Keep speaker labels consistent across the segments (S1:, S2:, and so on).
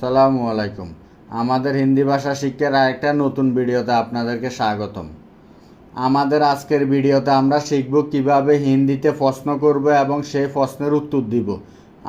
S1: আসসালামু আলাইকুম। আমাদের হিন্দি ভাষা শিক্ষার আরেকটা নতুন ভিডিওতে আপনাদেরকে স্বাগতম। আমাদের আজকের ভিডিওতে আমরা শিখব কীভাবে হিন্দিতে প্রশ্ন করব এবং সেই প্রশ্নের উত্তর দিব।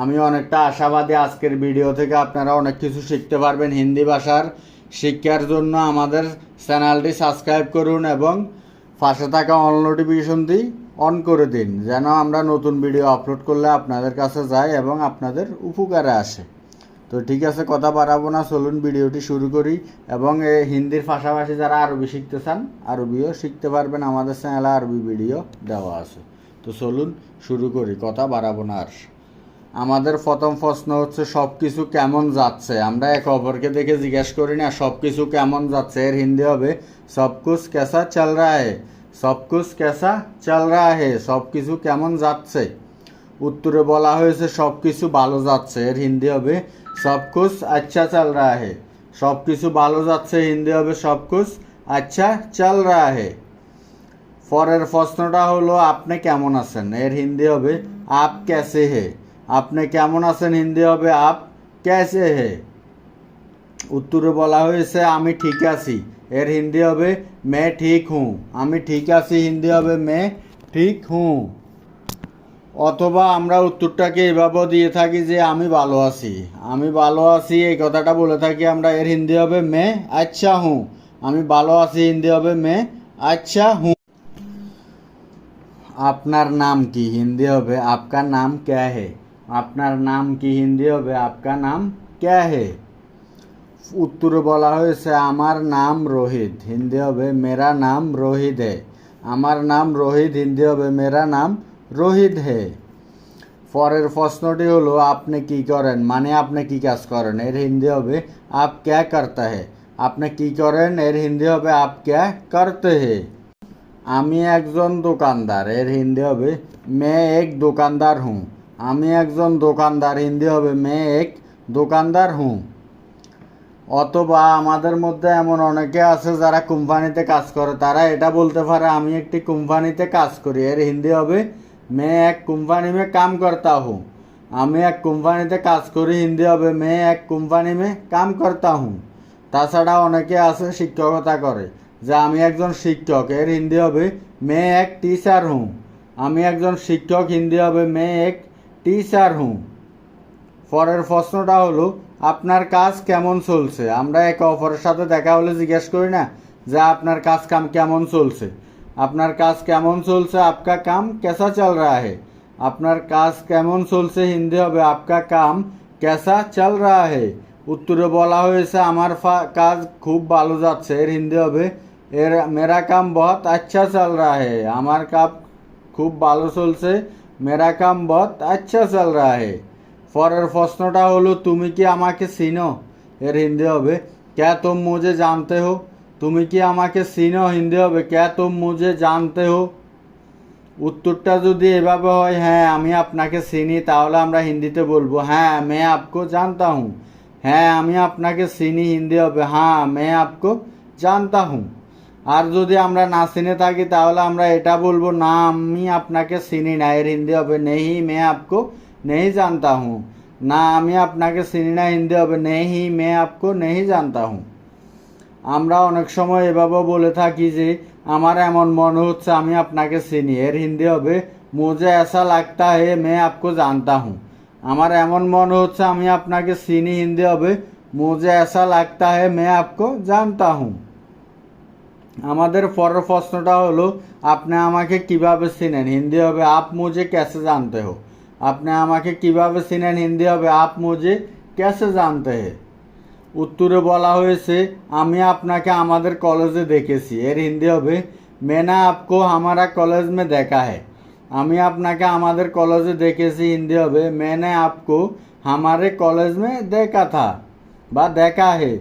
S1: আমি অনেকটা আশাবাদী আজকের ভিডিও থেকে আপনারা অনেক কিছু শিখতে পারবেন হিন্দি ভাষার শিক্ষার জন্য। আমাদের চ্যানেলটি সাবস্ক্রাইব করুন এবং পাশে থাকা অন নোটিফিকেশনটি অন করে দিন, যেন আমরা নতুন ভিডিও আপলোড করলে আপনাদের কাছে যায় এবং আপনাদের উপকারে আসে। তো ঠিক আছে, কথা বাড়াবো না, চলুন ভিডিওটি শুরু করি। এবং হিন্দির পাশাপাশি যারা আরবি শিখতে চান, আরবিও শিখতে পারবেন, আমাদের চ্যানেলে আরবি ভিডিও দেওয়া আছে। তো চলুন শুরু করি, কথা বাড়াবো না আর। আমাদের প্রথম প্রশ্ন হচ্ছে সব কিছু কেমন যাচ্ছে? আমরা এক অপরকে দেখে জিজ্ঞেস করি না সব কিছু কেমন যাচ্ছে? এর হিন্দি হবে সব কুছ কেসা চল রা হে সব কুছ কেসা চল রা সব কিছু কেমন যাচ্ছে? উত্তরে বলা হয়েছে সব কিছু ভালো যাচ্ছে। এর হিন্দি হবে সব কুছ আচ্ছা চল রা হে। সব কিছু ভালো যাচ্ছে, হিন্দি হবে সব কুছ আচ্ছা চল রা হে। পরের প্রশ্নটা হলো, আপনি কেমন আছেন? এর হিন্দি হবে, আপ ক্যাসে হে? আপনি কেমন আছেন? হিন্দি হবে, আপ ক্যাসে হে? উত্তরে বলা হয়েছে, আমি ঠিক আছি। এর হিন্দি হবে, মে ঠিক হুঁ আমি ঠিক আছি, হিন্দি হবে, মে ঠিক হুঁ অথবা আমরা উত্তরটাকে এভাবেও দিয়ে থাকি যে আমি ভালো আছি। আমি ভালো আছি, এই কথাটা বলে থাকি আমরা। এর হিন্দি হবে মে আচ্ছা হুঁ। আমি ভালো আছি, হিন্দি হবে মে আচ্ছা হুঁ। আপনার নাম কি? হিন্দি হবে আপকা নাম ক্যা হে? আপনার নাম কি? হিন্দি হবে আপকা নাম ক্যা হে? উত্তরে বলা হয়েছে, আমার নাম রোহিত। হিন্দি হবে, মেরা নাম রোহিত হে। আমার নাম রোহিত, হিন্দি হবে, মেরা নাম রোহিত হে। পরের প্রশ্নটি হলো, আপনি কি করেন? মানে আপনি কি কাজ করেন? এর হিন্দি হবে, আপ ক্যা করতে হে? আপনি কি করেন? এর হিন্দি হবে, আপ ক্যা করতে হে? আমি একজন দোকানদার, এর হিন্দি হবে, মে এক দোকানদার হুঁ আমি একজন দোকানদার, হিন্দি হবে, মে এক দোকানদার হুঁ অথবা আমাদের মধ্যে এমন অনেকে আছে যারা কোম্পানিতে কাজ করে, তারা এটা বলতে পারে, আমি একটি কোম্পানিতে কাজ করি। এর হিন্দি হবে মে এক কোম্পানি মে কাম করতা হুঁ আমি এক কোম্পানিতে কাজ করি হিন্দি হবে মে এক কোম্পানি মে কাম করতা হুঁ তাছাড়া অনেকে আছে শিক্ষকতা করে যে আমি একজন শিক্ষক এর হিন্দি হবে মে এক টিচার হুঁ আমি একজন শিক্ষক হিন্দি হবে মে এক টিচার হুঁ পরের প্রশ্নটা হলো, আপনার কাজ কেমন চলছে? আমরা একে অপরের সাথে দেখা হলে জিজ্ঞেস করি না যে আপনার কাজ কাম কেমন চলছে? আপনার কাজ কেমন চলছে? আপকা কাম কেসা চল রা হে আপনার কাজ কেমন চলছে হিন্দি হবে? আপকা কাম কেসা চল রা হে উত্তরে বলা হয়েছে, আমার কাজ খুব ভালো যাচ্ছে। এর হিন্দি হবে, এর, মেরা কাম বহুত আচ্ছা চল রা হে আমার কাজ খুব ভালো চলছে, মেরা কাম বহুত আচ্ছা চল রা হে পরের প্রশ্নটা হলো, তুমি কি আমাকে চিনো? এর হিন্দি হবে, ক্যা তুম মুঝে জানতে হো? তুমি কি আমাকে চিনো হিন্দি হবে? ক্যা তুম মুঝে জানতে হো? উত্তরটা যদি এভাবে হয় হ্যাঁ আমি আপনাকে চিনি, তাহলে আমরা হিন্দিতে বলব। হ্যাঁ মে আপকো জানতা হুঁ হ্যাঁ আমি আপনাকে চিনি, হিন্দি হবে। হ্যাঁ মে আপকো জানতা হুঁ আর যদি আমরা না চিনে থাকি, তাহলে আমরা এটা বলব, না, আমি আপনাকে চিনি না, এর হিন্দি হবে। নেহি, মে আপকো নেহি জানতা হুঁ না, আমি আপনাকে চিনি না, হিন্দি হবে। নেহি, মে আপকো নেহি জানতা হুঁ আমরা অনেক সময় এভাবে বলে থাকি যে, আমার এমন মনে হচ্ছে, আমি আপনাকে চিনি। এর হিন্দি হবে, মুঝে এসা লাগতা হে, মে আপকো জানতা হুঁ। আমার এমন মনে হচ্ছে, আমি আপনাকে চিনি, হিন্দি হবে, মুঝে এসা লাগতা হে, মে আপকো জানতা হুঁ। আমাদের পরের প্রশ্নটা হলো, আপনি আমাকে কীভাবে চিনেন? হিন্দি হবে, আপ মুঝে ক্যাসে জানতে হো। আপনি আমাকে কীভাবে চিনেন? হিন্দি হবে, আপ মুজে ক্যাসে জানতে হে। উত্তরে বলা হয়েছে, আমি আপনাকে আমাদের কলেজে দেখেছি। এর হিন্দি হবে, মেনা আপকো হামারা কলেজ মে দেখা হে আমি আপনাকে আমাদের কলেজে দেখেছি। হিন্দি হবে, মেনে আপকো হামারে কলেজ মে দেখা থা, বা দেখা হে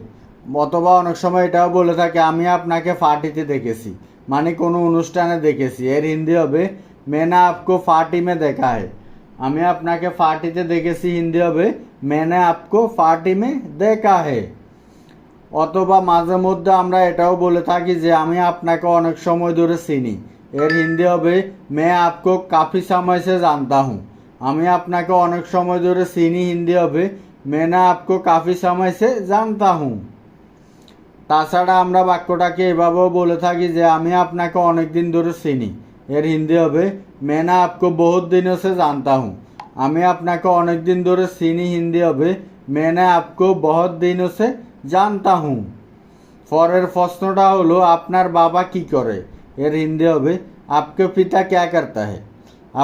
S1: অথবা অনেক সময় এটাও বলে থাকে, আমি আপনাকে ফাটিতে দেখেছি মানে কোনো অনুষ্ঠানে দেখেছি। এর হিন্দি হবে, মেনা আপকো ফাটি মে দেখা হে আমি আপনাকে ফাটিতে দেখেছি। হিন্দি হবে মেনে আপকো ফাটিমে দেখা হে অথবা মাঝে মধ্যে আমরা এটাও বলে থাকি যে আমি আপনাকে অনেক সময় ধরে চিনি এর হিন্দি হবে মে আপকো কাফি সময় সে জানতা হুঁ আমি আপনাকে অনেক সময় ধরে চিনি হিন্দি হবে মেনা আপকো কাফি সময় সে জানতা হুঁ তাছাড়া আমরা বাক্যটাকে এভাবেও বলে থাকি যে আমি আপনাকে অনেক দিন ধরে চিনি এর হিন্দি হবে মেনা আপকো বহুত দিনও সে জানতা হুঁ আমি আপনাকে অনেক দিন ধরে চিনি হিন্দি হবে মেনে আপকো বহুত দিনও সে জানতা হুঁ পরের প্রশ্নটা হলো, আপনার বাবা কি করে? এর হিন্দি হবে আপকে পিতা ক্যা করতা হে?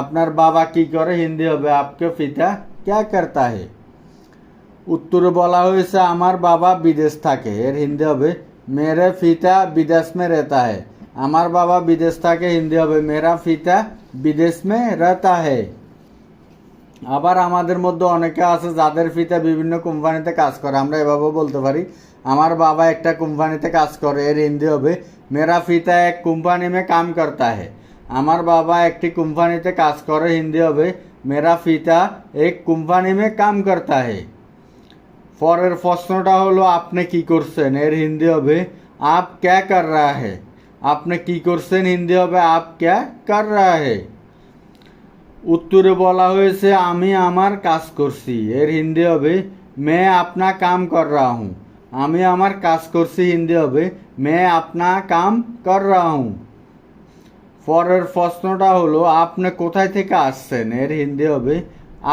S1: আপনার বাবা কি করে হিন্দি হবে আপকে পিতা ক্যা করতা হে? উত্তরে বলা হয়েছে, আমার বাবা বিদেশ থাকে। এর হিন্দি হবে মেরে ফিতা বিদেশ মে রেতা হে। আমার বাবা বিদেশ থাকে হিন্দি হবে মেরা ফিতা বিদেশ মে রেতা হে। আবার আমাদের মধ্যে অনেকে আছে যাদের ফিতা বিভিন্ন কোম্পানিতে কাজ করে, আমরা এভাবেও বলতে পারি। আমার বাবা একটা কোম্পানিতে কাজ করে, এর হিন্দি হবে, মেরা ফিতা এক কোম্পানি মে কাম করতা হে। আমার বাবা একটি কোম্পানিতে কাজ করে, হিন্দি হবে, মেরা ফিতা এক কোম্পানি মে কাম করতা হে। পরের প্রশ্নটা হলো, আপনি কি করছেন? এর হিন্দি হবে, আপ ক্যা কর রা হে? আপনি কি করছেন? হিন্দি হবে, আপ ক্যা কর রা হে? উত্তরে বলা হয়েছে, আমি আমার কাজ করছি। এর হিন্দি হবে, মে আপনা কাম কর রা আমি আমার কাজ করছি, হিন্দি হবে, মে আপনা কাম কর রা হুঁ পরের প্রশ্নটা হলো, আপনি কোথায় থেকে আসছেন? এর হিন্দি হবে,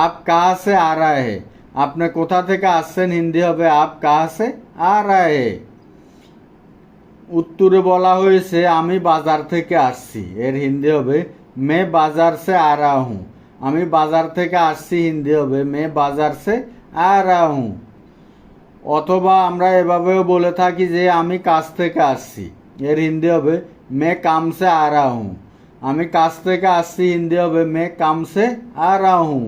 S1: আপ কাহা সে আ রা হে আপনি কোথা থেকে আসছেন? হিন্দি হবে, আপ কাহা সে আ রা হে উত্তরে বলা হয়েছে, আমি বাজার থেকে আসছি। এর হিন্দি হবে মে বাজার সে আ রা হুঁ আমি বাজার থেকে আসছি হিন্দি হবে, মে বাজার সে আ হুঁ অথবা আমরা এভাবেও বলে থাকি যে আমি কাজ থেকে আসছি, এর হিন্দি হবে মে কাম সে আ হুঁ আমি কাজ থেকে আসছি, হিন্দি হবে মে কাম সে আ হুঁ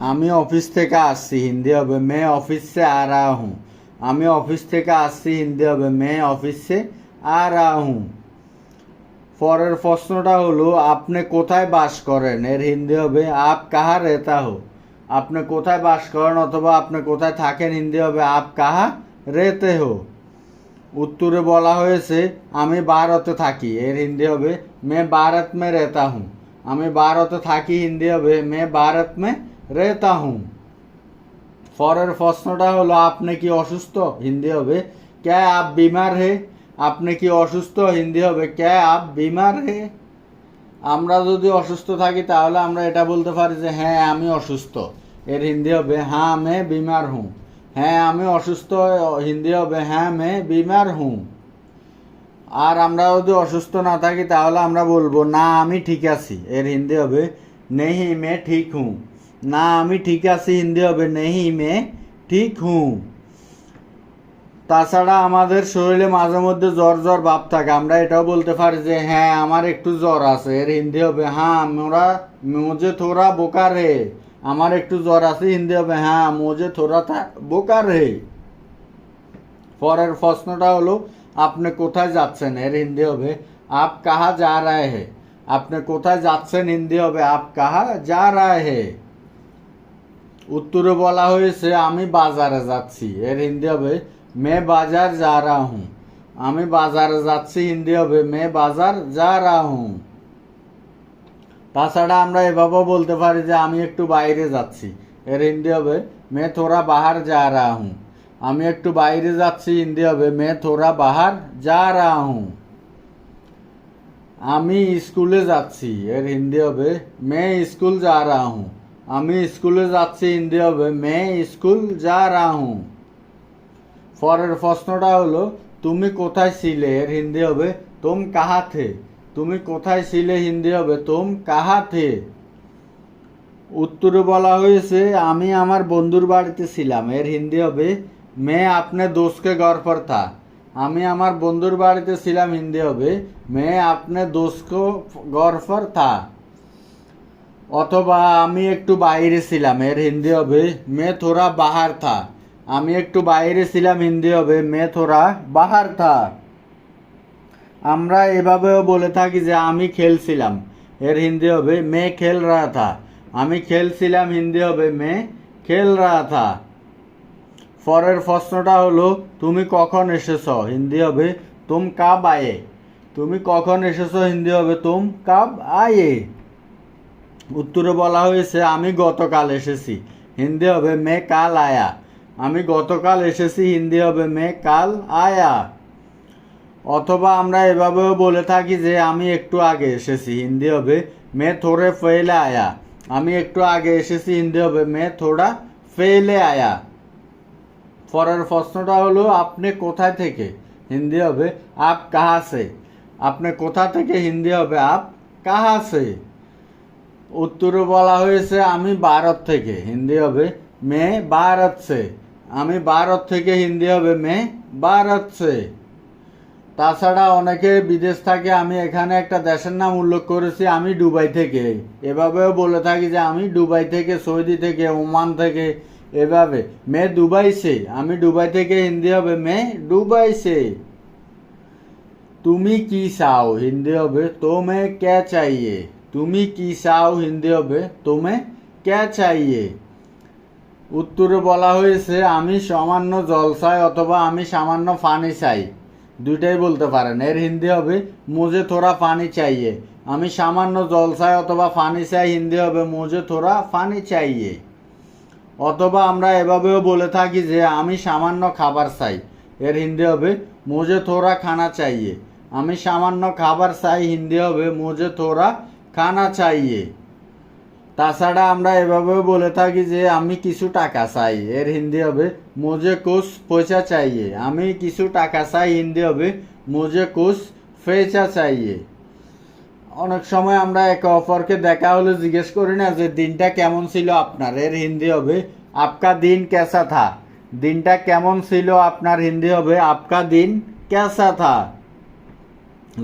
S1: আমি অফিস থেকে আসছি, হিন্দি হবে মে অফিস সে আ রা হুঁ আমি অফিস থেকে আসছি, হিন্দি হবে মে অফিস সে আ হুঁ পরের প্রশ্নটা হলো, আপনি কোথায় বাস করেন? এর হিন্দি হবে, আপ কাহা রেতা হো? আপনি কোথায় বাস করেন অথবা আপনি কোথায় থাকেন? হিন্দি হবে, আপ কাহা রেতে হো? উত্তরে বলা হয়েছে, আমি ভারতে থাকি। এর হিন্দি হবে, মে ভারত মে রেতা হুঁ আমি ভারতে থাকি, হিন্দি হবে, মে ভারত মে রেতা হুঁ পরের প্রশ্নটা হলো, আপনি কি অসুস্থ? হিন্দি হবে, ক্যা আপ বিমার হে? আপনি কি অসুস্থ? হিন্দি হবে, ক্যা আপ বিমার হে? আমরা যদি অসুস্থ থাকি তাহলে আমরা এটা বলতে পারি যে হ্যাঁ আমি অসুস্থ। এর হিন্দি হবে হ্যাঁ মে বিমার হুঁ হ্যাঁ আমি অসুস্থ, হিন্দি হবে হ্যাঁ মে বিমার হুঁ আর আমরা যদি অসুস্থ না থাকি তাহলে আমরা বলব, না, আমি ঠিক আছি। এর হিন্দি হবে, নেহি মে ঠিক হুঁ না, আমি ঠিক আছি, হিন্দি হবে, নেহি মে ঠিক হুঁ তাছাড়া আমাদের শরীরে মাঝে মধ্যে জ্বর জ্বর ভাব থাকে। আমরা এটাও বলতে পারি যে হ্যাঁ আমার একটু জ্বর আছে, এর হিন্দি হবে হ্যাঁ মোরা মুঝে থোড়া বোকার হে আমার একটু জ্বর আছে, হিন্দি হবে হ্যাঁ মুঝে থোড়া থা বোকার হে পরের প্রশ্নটা হলো, আপনি কোথায় যাচ্ছেন? এর হিন্দি হবে, আপ কাহা যা রায় হে? আপনি কোথায় যাচ্ছেন? হিন্দি হবে, আপ কাহা যা রায় হে? উত্তরে বলা হয়েছে, আমি বাজারে যাচ্ছি। এর হিন্দি হবে মে বাজার যা রা হুঁ আমি বাজারে যাচ্ছি হিন্দি হবে মে বাজার যা রা হুঁ তাছাড়া আমরা এভাবেও বলতে পারি যে আমি একটু বাইরে যাচ্ছি। এর হিন্দি হবে মে থোড়া বাহার যা রা হুঁ আমি একটু বাইরে যাচ্ছি হিন্দি হবে মে থোড়া বাহার যা রা হুঁ আমি স্কুলে যাচ্ছি। এর হিন্দি হবে মে স্কুল যা রা হুঁ আমি স্কুলে যাচ্ছি হিন্দি হবে মে স্কুল যা রা হুঁ পরের প্রশ্নটা হলো, তুমি কোথায় ছিলে? এর হিন্দি হবে, তুম কাহা থে? তুমি কোথায় ছিলে? হিন্দি হবে, তুম কাহা থে? উত্তরে বলা হয়েছে, আমি আমার বন্ধুর বাড়িতে ছিলাম। এর হিন্দি হবে, মে আপনে দোষকে ঘর পর থা আমি আমার বন্ধুর বাড়িতে ছিলাম, হিন্দি হবে, মে আপনে দোষকে ঘর পর থা অথবা, আমি একটু বাইরে ছিলাম, এর হিন্দি হবে, মে থোড়া বাহার থা। আমি একটু বাইরে ছিলাম, হিন্দি হবে। মে থোড়া, বাহার থা। আমরা এভাবেও বলে থাকি যে আমি খেলছিলাম এর হিন্দি হবে, মে খেল রা থা। আমি খেলছিলাম হিন্দি হবে, মে খেল রা থা। পরের প্রশ্নটা হলো, তুমি কখন এসেছ? হিন্দি হবে, তুম কাব আয়ে। তুমি কখন এসেছ? হিন্দি হবে, তুম কাব আয়ে। উত্তরে বলা হয়েছে, আমি গতকাল এসেছি। হিন্দি হবে, মে কাল আয়া। আমি গতকাল এসেছি, হিন্দি হবে মে, কাল আয়া। অথবা আমরা এভাবেও বলে থাকি যে আমি একটু আগে এসেছি, হিন্দি হবে মে, থোড়ে ফেলে আয়া। আমি একটু আগে এসেছি, হিন্দি হবে মে, থোড়া ফেলে আয়া। পরের প্রশ্নটা হলো, আপনি কোথায় থেকে? হিন্দি হবে, আপ কাহা সে? আপনি কোথা থেকে? হিন্দি হবে, আপ কাহা সে? উত্তরে বলা হয়েছে, আমি ভারত থেকে। হিন্দি হবে, মে, ভারত সে। আমি ভারত থেকে হিন্দি হবে, মে, ভারত সে। তাছাড়া অনেকে বিদেশ থাকে, আমি এখানে একটা দেশের নাম উল্লেখ করেছি, আমি দুবাই থেকে। এভাবেও বলে থাকি যে আমি দুবাই থেকে, সৌদি থেকে, ওমান থেকে, এভাবে। মে, দুবাই সে। আমি দুবাই থেকে হিন্দি হবে, মে, দুবাই সে। তুমি কি চাও হিন্দি হবে তোমে কে চাইয়ে? তুমি কি চাও হিন্দি হবে তোমে কে চাইয়ে? উত্তরে বলা হয়েছে, আমি সামান্য জল চাই অথবা আমি সামান্য পানি চাই। দুইটাই বলতে পারেন। এর হিন্দি হবে, মুঝে থোড়া পানি চাইয়ে। আমি সামান্য জল চাই অথবা পানি চাই, হিন্দি হবে, মুঝে থোড়া পানি চাইয়ে। অথবা আমরা এভাবেও বলে থাকি যে, আমি সামান্য খাবার চাই। এর হিন্দি হবে, মুঝে থোড়া খানা চাইয়ে। আমি সামান্য খাবার চাই, হিন্দি হবে, মুঝে থোড়া খানা চাইয়ে। তাছাড়া আমরা এভাবেও বলে থাকি যে আমি কিছু টাকা চাই, এর হিন্দি হবে মোজে কুছ পয়সা চাইয়ে। আমি কিছু টাকা চাই, হিন্দি হবে মোজে কুছ পয়সা চাইয়ে। অনেক সময় আমরা একে অপরকে দেখা হলে জিজ্ঞেস করি না যে, দিনটা কেমন ছিল আপনার? এর হিন্দি হবে, আপকা দিন ক্যাসা থা? দিনটা কেমন ছিল আপনার? হিন্দি হবে, আপকা দিন ক্যাসা থা?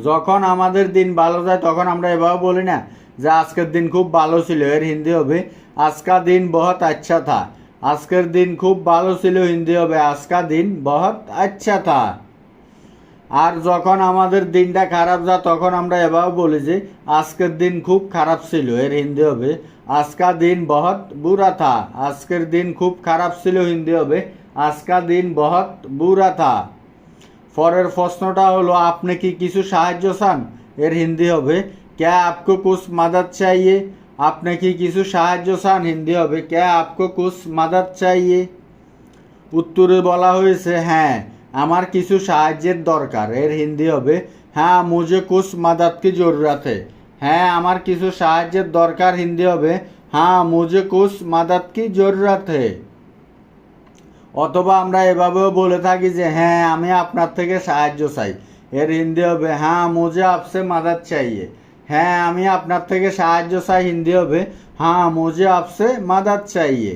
S1: যখন আমাদের দিন ভালো যায়, তখন আমরা এভাবে বলি না যে আজকের দিন খুব ভালো ছিল, এর হিন্দি হবে আজকা দিন বহুত আচ্ছা থা। আজকের দিন খুব ভালো ছিল, হিন্দি হবে আজকা দিন বহুত আচ্ছা থা। আর যখন আমাদের দিনটা খারাপ যায় তখন আমরা এভাবে বলি যে, আজকের দিন খুব খারাপ ছিল, এর হিন্দি হবে আজকা দিন বহুত বুড়া থা। আজকের দিন খুব খারাপ ছিল, হিন্দি হবে আজকা দিন বহুত বুড়া থা। পরের প্রশ্নটা হলো, আপনি কি কিছু সাহায্য চান? এর হিন্দি হবে ক্যা আপকো কুছ মাদাদ চাইয়ে আপনি কি কিছু সাহায্য চান হিন্দি হবে ক্যা আপকো কুছ মাদাদ চাইয়ে উত্তরে বলা হয়েছে হ্যাঁ আমার কিছু সাহায্যের দরকার এর হিন্দি হবে হ্যাঁ মুঝে কুছ মাদাদ কি জরুরত है। হ্যাঁ আমার কিছু সাহায্যের দরকার হিন্দি হবে হ্যাঁ মুঝে কুছ মাদাদ কি জরুরত है। অথবা আমরা এভাবেও বলে থাকি যে হ্যাঁ আমি আপনার থেকে সাহায্য চাই এর হিন্দি হবে হ্যাঁ মুঝে আপসে মাদাদ চাইয়ে হ্যাঁ আমি আপনার থেকে সাহায্য চাই হিন্দি হবে হ্যাঁ মুঝে আপসে মাদাদ চাইয়ে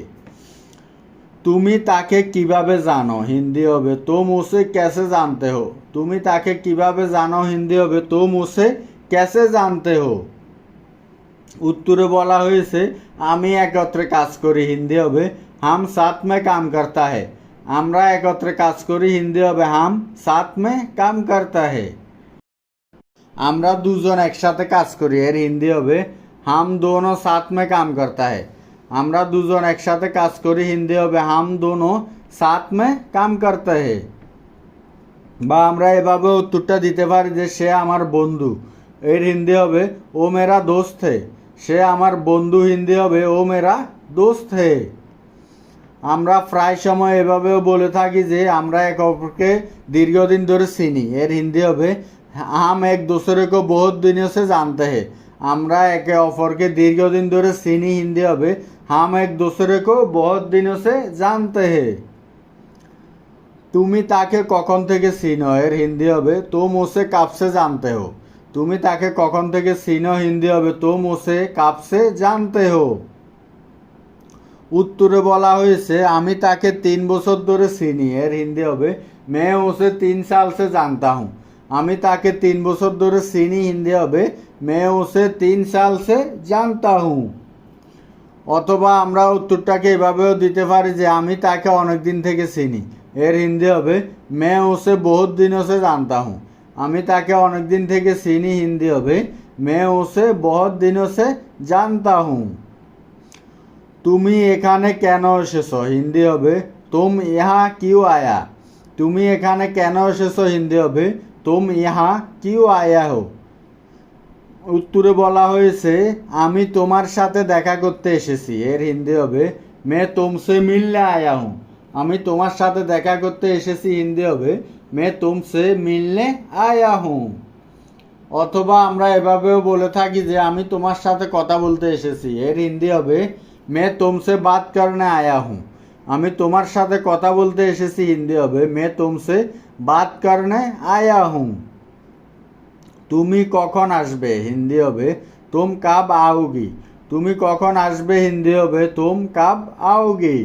S1: তুমি তাকে কীভাবে জানো হিন্দি হবে তুম উসে ক্যাসে জানতে হো তুমি তাকে কীভাবে জানো হিন্দি হবে তুম উসে ক্যাসে জানতে হো উত্তরে বলা হয়েছে আমি একত্রে কাজ করি হিন্দি হবে হাম সাথ মে কাম করতা হে আমরা একত্রে কাজ করি হিন্দি হবে হাম সাথ মে কাম করতা হে আমরা দুজন একসাথে কাজ করি, এর হিন্দি হবে, হাম দোনো সাথ মে কাম করতা হে। আমরা দুজন একসাথে কাজ করি, হিন্দি হবে, হাম দোনো সাথ মে কাম করতে হে। বা আমরা এভাবে উত্তরটা দিতে পারি যে, সে আমার বন্ধু, এর হিন্দি হবে, ও মেরা দোস্ত হে। সে আমার বন্ধু, হিন্দি হবে, ও মেরা দোস্ত হে। আমরা প্রায় সময় এভাবেও বলে থাকি যে, আমরা এক অপরকে দীর্ঘদিন ধরে চিনি, এর হিন্দি হবে হাম এক দোসরে কো বহুত দিনও সে জানতে হে। আমরা একে অপরকে দীর্ঘদিন ধরে চিনি, হিন্দি হবে হাম এক দোসরে কো বহুত দিনও সে জানতে হে। তুমি তাকে কখন থেকে চিনো এর হিন্দি হবে তো মোসে কাপসে জানতে হো। তুমি তাকে কখন থেকে চিনো হিন্দি হবে তো মোসে কাপসে জানতে হো। উত্তরে বলা হয়েছে আমি তাকে তিন বছর ধরে চিনি এর হিন্দি হবে মে ওসে তিন সাল সে জানতা হুঁ আমি তাকে তিন বছর ধরে চিনি, হিন্দি হবে। মে ওসে তিন সাল সে জানতা হুঁ। অথবা আমরা উত্তরটাকে এভাবেও দিতে পারি যে আমি তাকে অনেক দিন থেকে চিনি। এর হিন্দি হবে, মে ওসে বহুত দিন ওসে জানতা হুঁ। আমি তাকে অনেক দিন থেকে চিনি, হিন্দি হবে। মে ওসে বহুত দিন ওসে জানতা হুঁ। তুমি এখানে কেন এসেছ, হিন্দি হবে? তুম ইহা কিউ আয়া? তুমি এখানে কেন এসেছ, হিন্দি হবে? তুম ইহা কিউ আয়া হো উত্তরে বলা হয়েছে, আমি তোমার সাথে দেখা করতে এসেছি। এর হিন্দি হবে, মে তোমসে মিললে আয়া হুঁ আমি তোমার সাথে দেখা করতে এসেছি, হিন্দি হবে, মে তোমসে মিললে আয়া হুঁ অথবা আমরা এভাবেও বলে থাকি যে, আমি তোমার সাথে কথা বলতে এসেছি। এর হিন্দি হবে, মে তোমসে বাত করনে আয়া হুঁ আমি তোমার সাথে কথা বলতে এসেছি, হিন্দি হবে, মে তোমসে বাত করনে আয়া হুঁ তুমি কখন আসবে হিন্দি হবে তুম কাব আওগি তুমি কখন আসবে হিন্দি হবে তুম কাব আওগি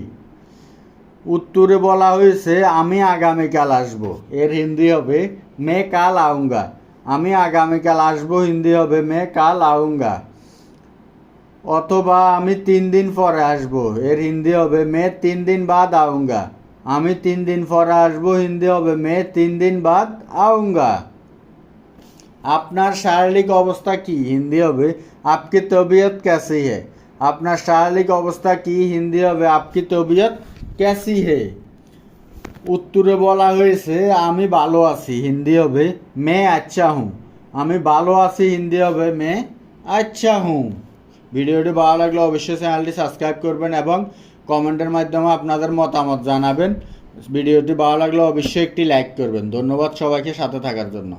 S1: উত্তরে বলা হয়েছে আমি আগামীকাল আসব এর হিন্দি হবে মে কাল আউঙ্গা আমি আগামীকাল আসব হিন্দি হবে মে কাল আউঙ্গা অথবা আমি তিন দিন পরে আসব এর হিন্দি হবে মে তিন দিন বাদ আউঙ্গা আমি তিন দিন পর আসব, হিন্দি হবে মে তিন দিন বাদ আউঙ্গা আপনার শারীরিক অবস্থা কি? হিন্দি হবে। আপকি তবিয়ত ক্যাসি হে? আপনার শারীরিক অবস্থা কি? হিন্দি হবে। আপকি তবিয়ত ক্যাসি হে? উত্তরে বলা হয়েছে, আমি ভালো আছি, হিন্দি হবে মে আচ্ছা হুঁ আমি ভালো আছি, হিন্দি হবে মে আচ্ছা হুঁ ভিডিওটি ভালো লাগলে অবশ্যই চ্যানেলটি সাবস্ক্রাইব করবেন এবং কমেন্টের মাধ্যমে আপনাদের মতামত জানাবেন। ভিডিওটি ভালো লাগলে অবশ্যই একটি লাইক করবেন। ধন্যবাদ সবাইকে সাথে থাকার জন্য।